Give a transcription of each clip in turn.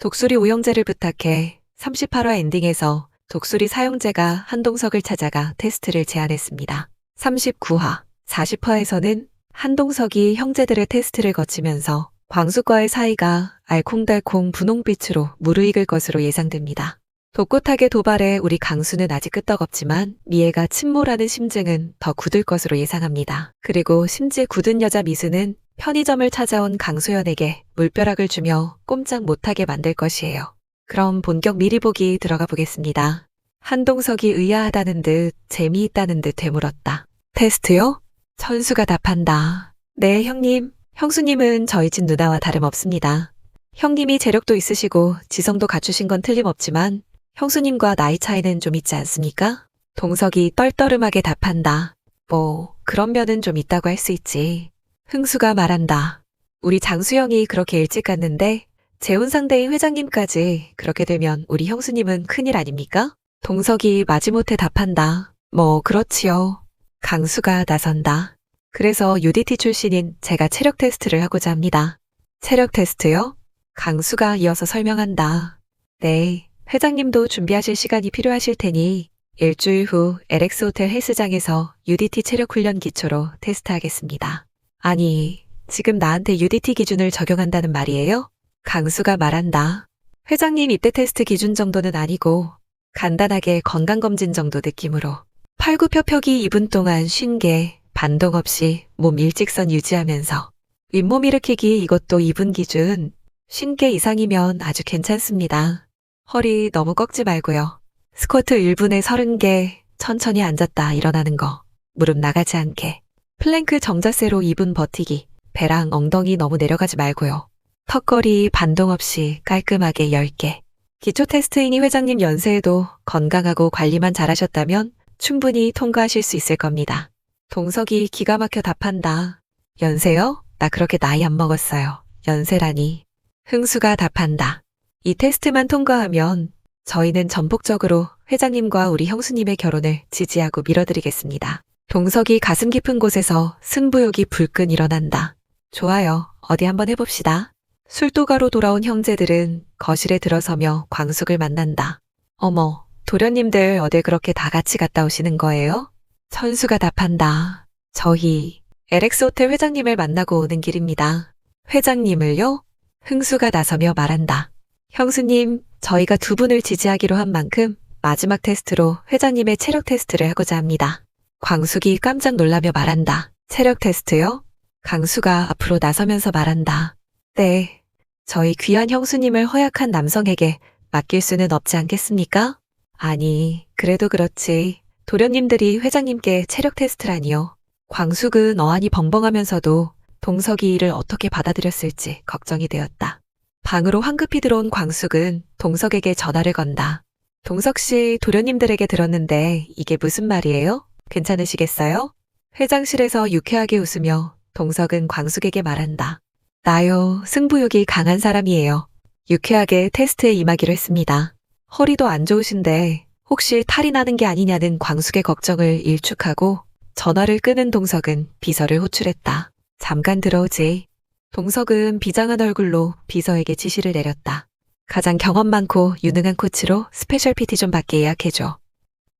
독수리 오영재를 부탁해 38화 엔딩에서 독수리 사용재가 한동석을 찾아가 테스트를 제안했습니다. 39화, 40화에서는 한동석이 형제들의 테스트를 거치면서 광수과의 사이가 알콩달콩 분홍빛으로 무르익을 것으로 예상됩니다. 독고탁의 도발에 우리 강수는 아직 끄떡없지만 미애가 침몰하는 심증은 더 굳을 것으로 예상합니다. 그리고 심지어 굳은 여자 미수는 편의점을 찾아온 강소연에게 물벼락을 주며 꼼짝 못하게 만들 것이에요. 그럼 본격 미리 보기 들어가 보겠습니다. 한동석이 의아하다는 듯 재미있다는 듯 되물었다. 테스트요? 천수가 답한다. 네, 형님. 형수님은 저희 집 누나와 다름없습니다. 형님이 재력도 있으시고 지성도 갖추신 건 틀림없지만 형수님과 나이 차이는 좀 있지 않습니까? 동석이 떨떠름하게 답한다. 뭐, 그런 면은 좀 있다고 할 수 있지. 흥수가 말한다. 우리 장수영이 그렇게 일찍 갔는데 재혼 상대인 회장님까지 그렇게 되면 우리 형수님은 큰일 아닙니까? 동석이 마지못해 답한다. 뭐, 그렇지요. 강수가 나선다. 그래서 UDT 출신인 제가 체력 테스트를 하고자 합니다. 체력 테스트요? 강수가 이어서 설명한다. 네, 회장님도 준비하실 시간이 필요하실 테니 일주일 후 LX 호텔 헬스장에서 UDT 체력 훈련 기초로 테스트하겠습니다. 아니, 지금 나한테 UDT 기준을 적용한다는 말이에요? 강수가 말한다. 회장님 입대 테스트 기준 정도는 아니고 간단하게 건강검진 정도 느낌으로 팔굽혀펴기 2분 동안 쉰게 반동 없이 몸 일직선 유지하면서 윗몸 일으키기 이것도 2분 기준 50개 이상이면 아주 괜찮습니다. 허리 너무 꺾지 말고요. 스쿼트 1분에 30개 천천히 앉았다 일어나는 거. 무릎 나가지 않게. 플랭크 정자세로 2분 버티기. 배랑 엉덩이 너무 내려가지 말고요. 턱걸이 반동 없이 깔끔하게 10개. 기초 테스트이니 회장님 연세에도 건강하고 관리만 잘하셨다면 충분히 통과하실 수 있을 겁니다. 동석이 기가 막혀 답한다. 연세요? 나 그렇게 나이 안 먹었어요. 연세라니. 흥수가 답한다. 이 테스트만 통과하면 저희는 전폭적으로 회장님과 우리 형수님의 결혼을 지지하고 밀어드리겠습니다. 동석이 가슴 깊은 곳에서 승부욕이 불끈 일어난다. 좋아요. 어디 한번 해봅시다. 술도가로 돌아온 형제들은 거실에 들어서며 광숙을 만난다. 어머, 도련님들 어딜 그렇게 다 같이 갔다 오시는 거예요? 천수가 답한다. 저희 LX 호텔 회장님을 만나고 오는 길입니다. 회장님을요? 흥수가 나서며 말한다. 형수님, 저희가 두 분을 지지하기로 한 만큼 마지막 테스트로 회장님의 체력 테스트를 하고자 합니다. 광숙이 깜짝 놀라며 말한다. 체력 테스트요? 강수가 앞으로 나서면서 말한다. 네. 저희 귀한 형수님을 허약한 남성에게 맡길 수는 없지 않겠습니까? 아니, 그래도 그렇지. 도련님들이 회장님께 체력 테스트라니요. 광숙은 어안이 벙벙하면서도 동석이 이를 어떻게 받아들였을지 걱정이 되었다. 방으로 황급히 들어온 광숙은 동석에게 전화를 건다. 동석 씨, 도련님들에게 들었는데 이게 무슨 말이에요? 괜찮으시겠어요? 회장실에서 유쾌하게 웃으며 동석은 광숙에게 말한다. 나요, 승부욕이 강한 사람이에요. 유쾌하게 테스트에 임하기로 했습니다. 허리도 안 좋으신데 혹시 탈이 나는 게 아니냐는 광숙의 걱정을 일축하고 전화를 끄는 동석은 비서를 호출했다. 잠깐 들어오지. 동석은 비장한 얼굴로 비서에게 지시를 내렸다. 가장 경험 많고 유능한 코치로 스페셜 PT 좀 받게 예약해줘.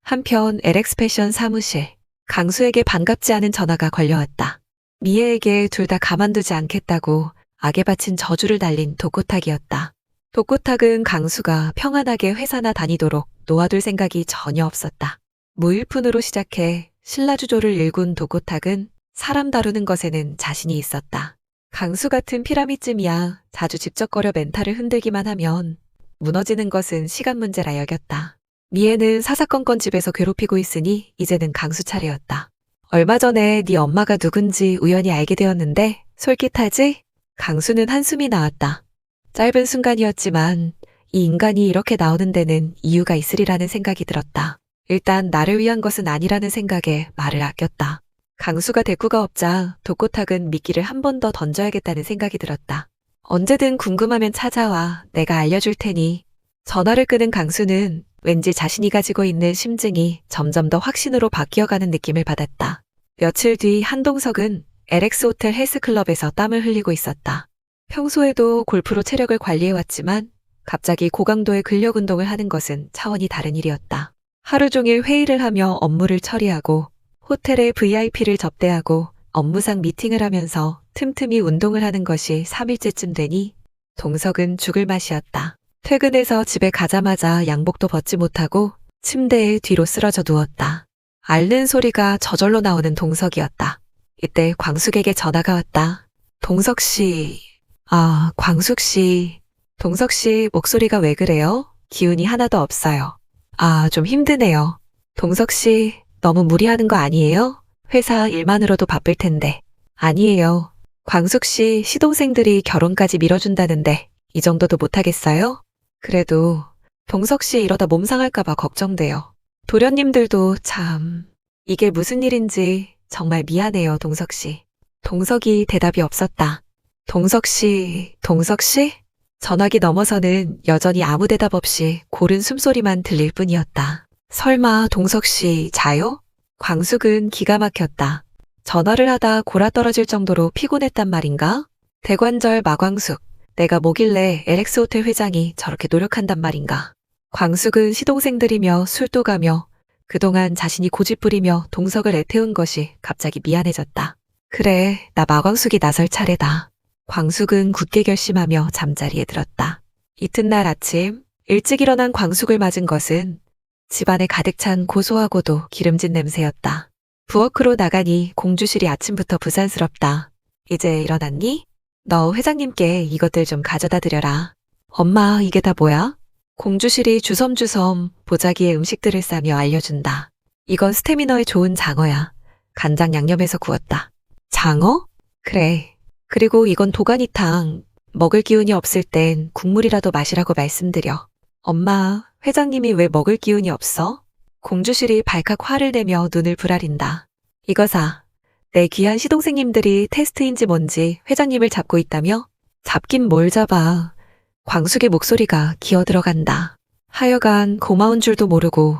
한편 LX 패션 사무실. 강수에게 반갑지 않은 전화가 걸려왔다. 미애에게 둘 다 가만두지 않겠다고 악에 바친 저주를 달린 독고탁이었다. 독고탁은 강수가 평안하게 회사나 다니도록 놓아둘 생각이 전혀 없었다. 무일푼으로 시작해 신라주조를 일군 독고탁은 사람 다루는 것에는 자신이 있었다. 강수 같은 피라미쯤이야 자주 집적거려 멘탈을 흔들기만 하면 무너지는 것은 시간 문제라 여겼다. 미애는 사사건건 집에서 괴롭히고 있으니 이제는 강수 차례였다. 얼마 전에 네 엄마가 누군지 우연히 알게 되었는데 솔깃하지? 강수는 한숨이 나왔다. 짧은 순간이었지만 이 인간이 이렇게 나오는 데는 이유가 있으리라는 생각이 들었다. 일단 나를 위한 것은 아니라는 생각에 말을 아꼈다. 강수가 대꾸가 없자 독고탁은 미끼를 한 번 더 던져야겠다는 생각이 들었다. 언제든 궁금하면 찾아와 내가 알려줄 테니 전화를 끄는 강수는 왠지 자신이 가지고 있는 심증이 점점 더 확신으로 바뀌어가는 느낌을 받았다. 며칠 뒤 한동석은 LX 호텔 헬스클럽에서 땀을 흘리고 있었다. 평소에도 골프로 체력을 관리해왔지만 갑자기 고강도의 근력 운동을 하는 것은 차원이 다른 일이었다. 하루 종일 회의를 하며 업무를 처리하고 호텔에 VIP를 접대하고 업무상 미팅을 하면서 틈틈이 운동을 하는 것이 3일째쯤 되니 동석은 죽을 맛이었다. 퇴근해서 집에 가자마자 양복도 벗지 못하고 침대에 뒤로 쓰러져 누웠다. 앓는 소리가 저절로 나오는 동석이었다. 이때 광숙에게 전화가 왔다. 동석 씨. 아, 광숙 씨. 동석 씨 목소리가 왜 그래요? 기운이 하나도 없어요. 아, 좀 힘드네요. 동석 씨, 너무 무리하는 거 아니에요? 회사 일만으로도 바쁠 텐데. 아니에요. 광숙 씨 시동생들이 결혼까지 밀어준다는데 이 정도도 못하겠어요? 그래도 동석 씨 이러다 몸 상할까봐 걱정돼요. 도련님들도 참 이게 무슨 일인지 정말 미안해요, 동석 씨. 동석이 대답이 없었다. 동석 씨, 동석 씨? 전화기 넘어서는 여전히 아무 대답 없이 고른 숨소리만 들릴 뿐이었다. 설마 동석 씨 자요? 광숙은 기가 막혔다. 전화를 하다 골아 떨어질 정도로 피곤했단 말인가? 대관절 마광숙. 내가 뭐길래 LX 호텔 회장이 저렇게 노력한단 말인가? 광숙은 시동생들이며 술도 가며 그동안 자신이 고집 부리며 동석을 애태운 것이 갑자기 미안해졌다. 그래, 나 마광숙이 나설 차례다. 광숙은 굳게 결심하며 잠자리에 들었다. 이튿날 아침, 일찍 일어난 광숙을 맞은 것은 집안에 가득 찬 고소하고도 기름진 냄새였다. 부엌으로 나가니 공주실이 아침부터 부산스럽다. 이제 일어났니? 너 회장님께 이것들 좀 가져다 드려라. 엄마, 이게 다 뭐야? 공주실이 주섬주섬 보자기에 음식들을 싸며 알려준다. 이건 스태미너에 좋은 장어야. 간장 양념해서 구웠다. 장어? 그래. 그리고 이건 도가니탕. 먹을 기운이 없을 땐 국물이라도 마시라고 말씀드려. 엄마, 회장님이 왜 먹을 기운이 없어? 공주실이 발칵 화를 내며 눈을 부라린다. 이거 사. 내 귀한 시동생님들이 테스트인지 뭔지 회장님을 잡고 있다며? 잡긴 뭘 잡아. 광숙의 목소리가 기어 들어간다. 하여간 고마운 줄도 모르고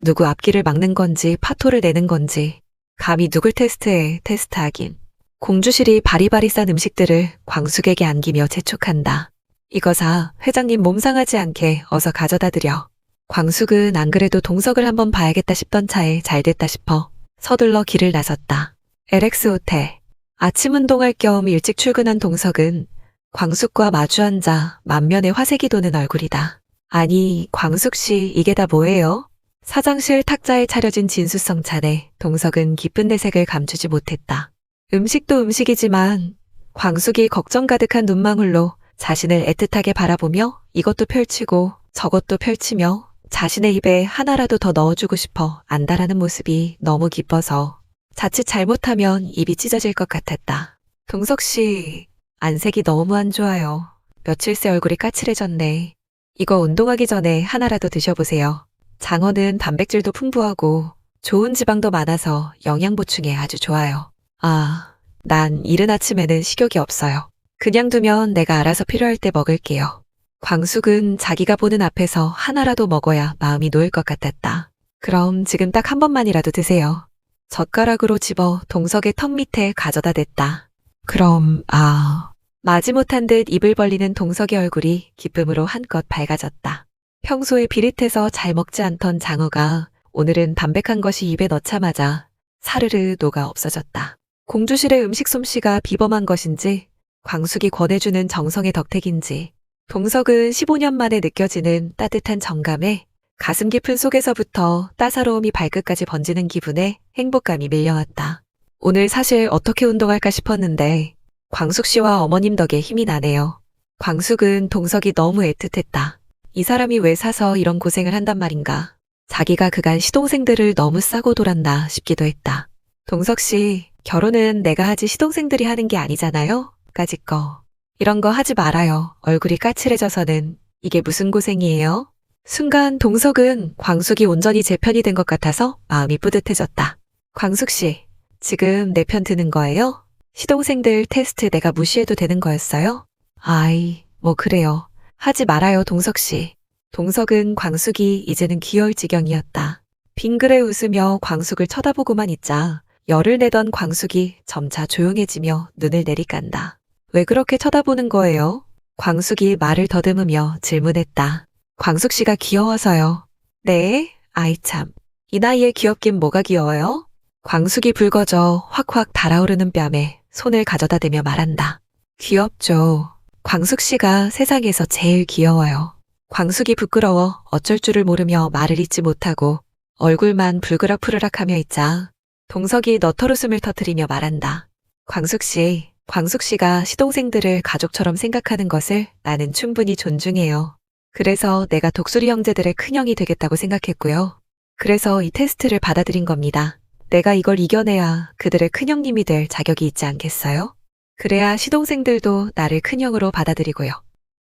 누구 앞길을 막는 건지 파토를 내는 건지 감히 누굴 테스트해 테스트하긴. 공주실이 바리바리 싼 음식들을 광숙에게 안기며 재촉한다. 이거 사 회장님 몸 상하지 않게 어서 가져다 드려. 광숙은 안 그래도 동석을 한번 봐야겠다 싶던 차에 잘 됐다 싶어 서둘러 길을 나섰다. LX 호텔. 아침 운동할 겸 일찍 출근한 동석은 광숙과 마주 앉아 만면에 화색이 도는 얼굴이다. 아니, 광숙 씨, 이게 다 뭐예요? 사장실 탁자에 차려진 진수성 차례 동석은 기쁜 내색을 감추지 못했다. 음식도 음식이지만 광숙이 걱정 가득한 눈망울로 자신을 애틋하게 바라보며 이것도 펼치고 저것도 펼치며 자신의 입에 하나라도 더 넣어주고 싶어 안다라는 모습이 너무 기뻐서 자칫 잘못하면 입이 찢어질 것 같았다. 동석 씨, 안색이 너무 안 좋아요. 며칠 새 얼굴이 까칠해졌네. 이거 운동하기 전에 하나라도 드셔보세요. 장어는 단백질도 풍부하고 좋은 지방도 많아서 영양 보충에 아주 좋아요. 아, 난 이른 아침에는 식욕이 없어요. 그냥 두면 내가 알아서 필요할 때 먹을게요. 광숙은 자기가 보는 앞에서 하나라도 먹어야 마음이 놓일 것 같았다. 그럼 지금 딱 한 번만이라도 드세요. 젓가락으로 집어 동석의 턱 밑에 가져다 댔다. 그럼, 아. 마지못한 듯 입을 벌리는 동석의 얼굴이 기쁨으로 한껏 밝아졌다. 평소에 비릿해서 잘 먹지 않던 장어가 오늘은 담백한 것이 입에 넣자마자 사르르 녹아 없어졌다. 공주실의 음식 솜씨가 비범한 것인지 광숙이 권해주는 정성의 덕택인지 동석은 15년 만에 느껴지는 따뜻한 정감에 가슴 깊은 속에서부터 따사로움이 발끝까지 번지는 기분에 행복감이 밀려왔다. 오늘 사실 어떻게 운동할까 싶었는데 광숙 씨와 어머님 덕에 힘이 나네요. 광숙은 동석이 너무 애틋했다. 이 사람이 왜 사서 이런 고생을 한단 말인가. 자기가 그간 시동생들을 너무 싸고 돌았나 싶기도 했다. 동석 씨, 결혼은 내가 하지 시동생들이 하는 게 아니잖아요? 까짓 거. 이런 거 하지 말아요. 얼굴이 까칠해져서는. 이게 무슨 고생이에요? 순간 동석은 광숙이 온전히 제 편이 된 것 같아서 마음이 뿌듯해졌다. 광숙 씨, 지금 내 편 드는 거예요? 시동생들 테스트 내가 무시해도 되는 거였어요? 아이, 뭐 그래요. 하지 말아요, 동석 씨. 동석은 광숙이 이제는 귀여울 지경이었다. 빙그레 웃으며 광숙을 쳐다보고만 있자 열을 내던 광숙이 점차 조용해지며 눈을 내리깐다. 왜 그렇게 쳐다보는 거예요? 광숙이 말을 더듬으며 질문했다. 광숙 씨가 귀여워서요. 네, 아이 참. 이 나이에 귀엽긴 뭐가 귀여워요? 광숙이 붉어져 확확 달아오르는 뺨에 손을 가져다 대며 말한다. 귀엽죠. 광숙 씨가 세상에서 제일 귀여워요. 광숙이 부끄러워 어쩔 줄을 모르며 말을 잇지 못하고 얼굴만 불그락푸르락 하며 있자 동석이 너털웃음을 터뜨리며 말한다. 광숙 씨, 광숙 씨가 시동생들을 가족처럼 생각하는 것을 나는 충분히 존중해요. 그래서 내가 독수리 형제들의 큰형이 되겠다고 생각했고요. 그래서 이 테스트를 받아들인 겁니다. 내가 이걸 이겨내야 그들의 큰형님이 될 자격이 있지 않겠어요? 그래야 시동생들도 나를 큰형으로 받아들이고요.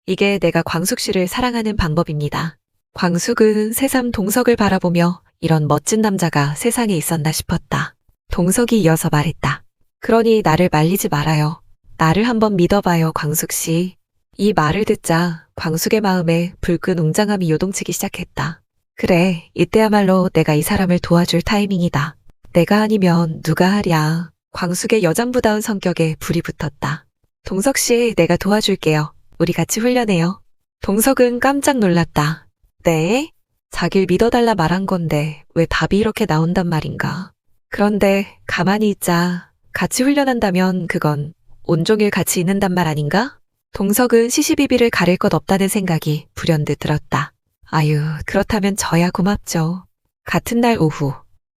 이게 내가 광숙 씨를 사랑하는 방법입니다. 광숙은 새삼 동석을 바라보며 이런 멋진 남자가 세상에 있었나 싶었다. 동석이 이어서 말했다. 그러니 나를 말리지 말아요. 나를 한번 믿어봐요, 광숙 씨. 이 말을 듣자 광숙의 마음에 불끈 웅장함이 요동치기 시작했다. 그래, 이때야말로 내가 이 사람을 도와줄 타이밍이다. 내가 아니면 누가 하랴. 광숙의 여장부다운 성격에 불이 붙었다. 동석 씨, 내가 도와줄게요. 우리 같이 훈련해요. 동석은 깜짝 놀랐다. 네? 자길 믿어달라 말한 건데 왜 답이 이렇게 나온단 말인가? 그런데 가만히 있자. 같이 훈련한다면 그건 온종일 같이 있는단 말 아닌가? 동석은 시시비비를 가릴 것 없다는 생각이 불현듯 들었다. 아유, 그렇다면 저야 고맙죠. 같은 날 오후,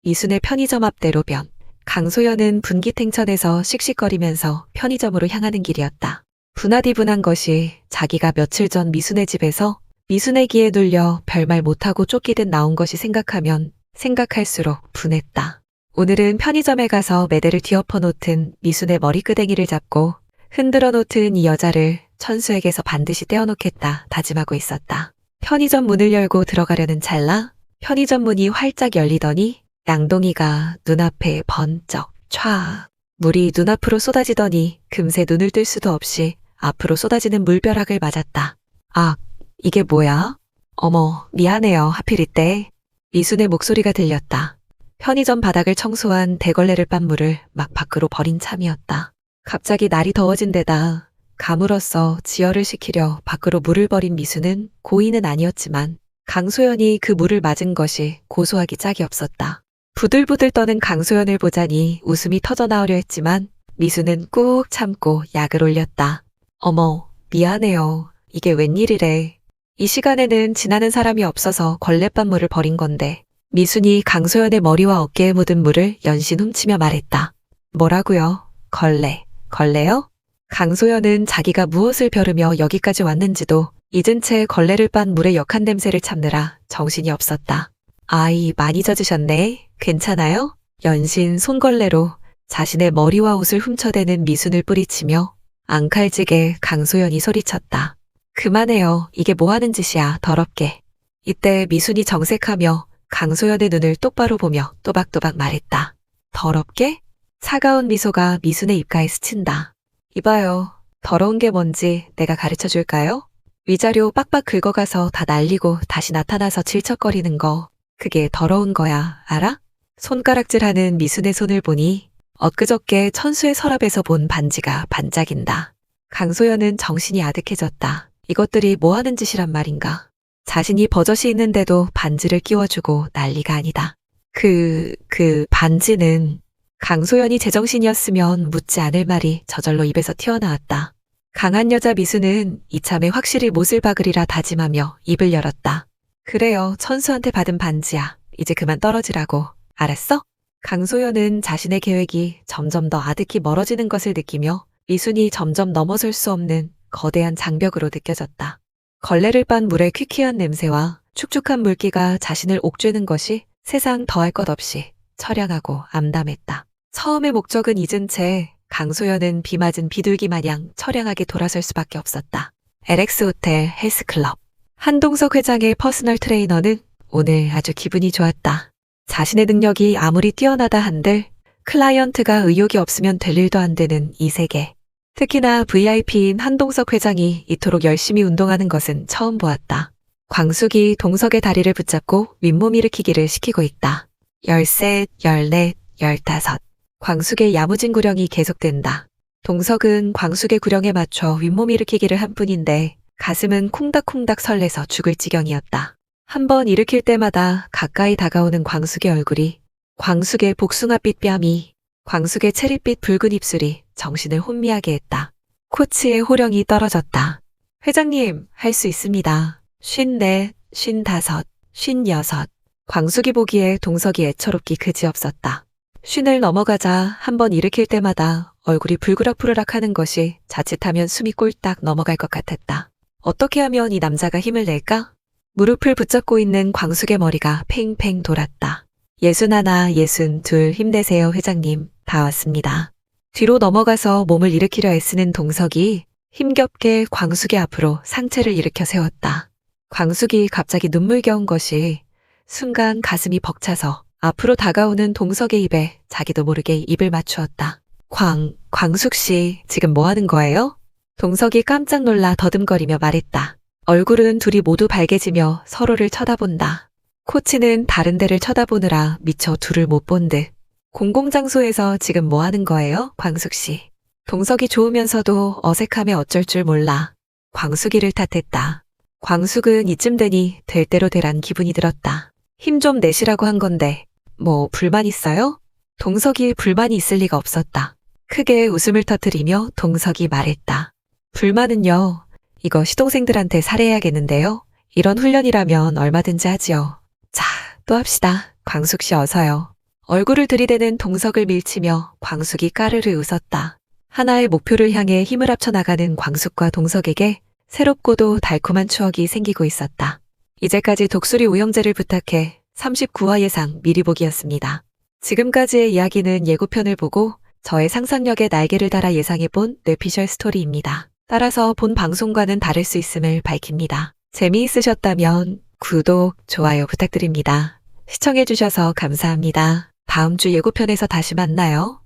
이순의 편의점 앞 대로 변. 강소연은 분기탱천에서 씩씩거리면서 편의점으로 향하는 길이었다. 분하디분한 것이 자기가 며칠 전 미순의 집에서 미순의 기에 눌려 별말 못하고 쫓기듯 나온 것이 생각하면 생각할수록 분했다. 오늘은 편의점에 가서 매대를 뒤엎어 놓든 미순의 머리끄댕이를 잡고 흔들어 놓든 이 여자를 천수에게서 반드시 떼어놓겠다 다짐하고 있었다. 편의점 문을 열고 들어가려는 찰나 편의점 문이 활짝 열리더니 양동이가 눈앞에 번쩍 촤 물이 눈앞으로 쏟아지더니 금세 눈을 뜰 수도 없이 앞으로 쏟아지는 물벼락을 맞았다. 아, 이게 뭐야? 어머, 미안해요. 하필 이때. 미순의 목소리가 들렸다. 편의점 바닥을 청소한 대걸레를 빤 물을 막 밖으로 버린 참이었다. 갑자기 날이 더워진 데다 가물어서 지혈을 시키려 밖으로 물을 버린 미수는 고의는 아니었지만 강소연이 그 물을 맞은 것이 고소하기 짝이 없었다. 부들부들 떠는 강소연을 보자니 웃음이 터져 나오려 했지만 미수는 꾹 참고 약을 올렸다. 어머, 미안해요. 이게 웬일이래. 이 시간에는 지나는 사람이 없어서 걸레밥물을 버린 건데 미순이 강소연의 머리와 어깨에 묻은 물을 연신 훔치며 말했다. 뭐라고요? 걸레. 걸레요? 강소연은 자기가 무엇을 벼르며 여기까지 왔는지도 잊은 채 걸레를 빤 물의 역한 냄새를 참느라 정신이 없었다. 아이, 많이 젖으셨네. 괜찮아요? 연신 손걸레로 자신의 머리와 옷을 훔쳐대는 미순을 뿌리치며 앙칼지게 강소연이 소리쳤다. 그만해요. 이게 뭐 하는 짓이야, 더럽게. 이때 미순이 정색하며 강소연의 눈을 똑바로 보며 또박또박 말했다. 더럽게? 차가운 미소가 미순의 입가에 스친다. 이봐요. 더러운 게 뭔지 내가 가르쳐 줄까요? 위자료 빡빡 긁어가서 다 날리고 다시 나타나서 질척거리는 거. 그게 더러운 거야. 알아? 손가락질하는 미순의 손을 보니 엊그저께 천수의 서랍에서 본 반지가 반짝인다. 강소연은 정신이 아득해졌다. 이것들이 뭐 하는 짓이란 말인가. 자신이 버젓이 있는데도 반지를 끼워주고 난리가 아니다. 그, 그 반지는 강소연이 제정신이었으면 묻지 않을 말이 저절로 입에서 튀어나왔다. 강한 여자 미수는 이참에 확실히 못을 박으리라 다짐하며 입을 열었다. 그래요, 천수한테 받은 반지야. 이제 그만 떨어지라고. 알았어? 강소연은 자신의 계획이 점점 더 아득히 멀어지는 것을 느끼며 미순이 점점 넘어설 수 없는 거대한 장벽으로 느껴졌다. 걸레를 빤 물의 퀴퀴한 냄새와 축축한 물기가 자신을 옥죄는 것이 세상 더할 것 없이 처량하고 암담했다. 처음의 목적은 잊은 채 강소연은 비 맞은 비둘기 마냥 처량하게 돌아설 수밖에 없었다. LX 호텔 헬스클럽. 한동석 회장의 퍼스널 트레이너는 오늘 아주 기분이 좋았다. 자신의 능력이 아무리 뛰어나다 한들 클라이언트가 의욕이 없으면 될 일도 안 되는 이 세계. 특히나 VIP인 한동석 회장이 이토록 열심히 운동하는 것은 처음 보았다. 광숙이 동석의 다리를 붙잡고 윗몸 일으키기를 시키고 있다. 열셋, 열넷, 열다섯. 광숙의 야무진 구령이 계속된다. 동석은 광숙의 구령에 맞춰 윗몸 일으키기를 한 뿐인데 가슴은 콩닥콩닥 설레서 죽을 지경이었다. 한 번 일으킬 때마다 가까이 다가오는 광숙의 얼굴이, 광숙의 복숭아빛 뺨이, 광숙의 체리빛 붉은 입술이 정신을 혼미하게 했다. 코치의 호령이 떨어졌다. 회장님, 할 수 있습니다. 쉰넷, 쉰다섯, 쉰여섯. 광숙이 보기에 동석이 애처롭기 그지없었다. 쉰을 넘어가자 한 번 일으킬 때마다 얼굴이 불그락불그락 하는 것이 자칫하면 숨이 꼴딱 넘어갈 것 같았다. 어떻게 하면 이 남자가 힘을 낼까? 무릎을 붙잡고 있는 광숙의 머리가 팽팽 돌았다. 예순 하나, 예순 둘 힘내세요, 회장님. 다 왔습니다. 뒤로 넘어가서 몸을 일으키려 애쓰는 동석이 힘겹게 광숙의 앞으로 상체를 일으켜 세웠다. 광숙이 갑자기 눈물겨운 것이 순간 가슴이 벅차서 앞으로 다가오는 동석의 입에 자기도 모르게 입을 맞추었다. 광, 광숙 씨, 지금 뭐 하는 거예요? 동석이 깜짝 놀라 더듬거리며 말했다. 얼굴은 둘이 모두 밝게지며 서로를 쳐다본다. 코치는 다른 데를 쳐다보느라 미처 둘을 못 본 듯. 공공장소에서 지금 뭐 하는 거예요, 광숙 씨? 동석이 좋으면서도 어색함에 어쩔 줄 몰라. 광숙이를 탓했다. 광숙은 이쯤 되니 될 대로 되란 기분이 들었다. 힘 좀 내시라고 한 건데, 뭐, 불만 있어요? 동석이 불만이 있을 리가 없었다. 크게 웃음을 터뜨리며 동석이 말했다. 불만은요, 이거 시동생들한테 살해해야겠는데요? 이런 훈련이라면 얼마든지 하지요. 자, 또 합시다. 광숙 씨 어서요. 얼굴을 들이대는 동석을 밀치며 광숙이 까르르 웃었다. 하나의 목표를 향해 힘을 합쳐 나가는 광숙과 동석에게 새롭고도 달콤한 추억이 생기고 있었다. 이제까지 독수리 우영재를 부탁해 39화 예상 미리 보기였습니다. 지금까지의 이야기는 예고편을 보고 저의 상상력에 날개를 달아 예상해본 뇌피셜 스토리입니다. 따라서 본 방송과는 다를 수 있음을 밝힙니다. 재미있으셨다면 구독, 좋아요 부탁드립니다. 시청해주셔서 감사합니다. 다음 주 예고편에서 다시 만나요.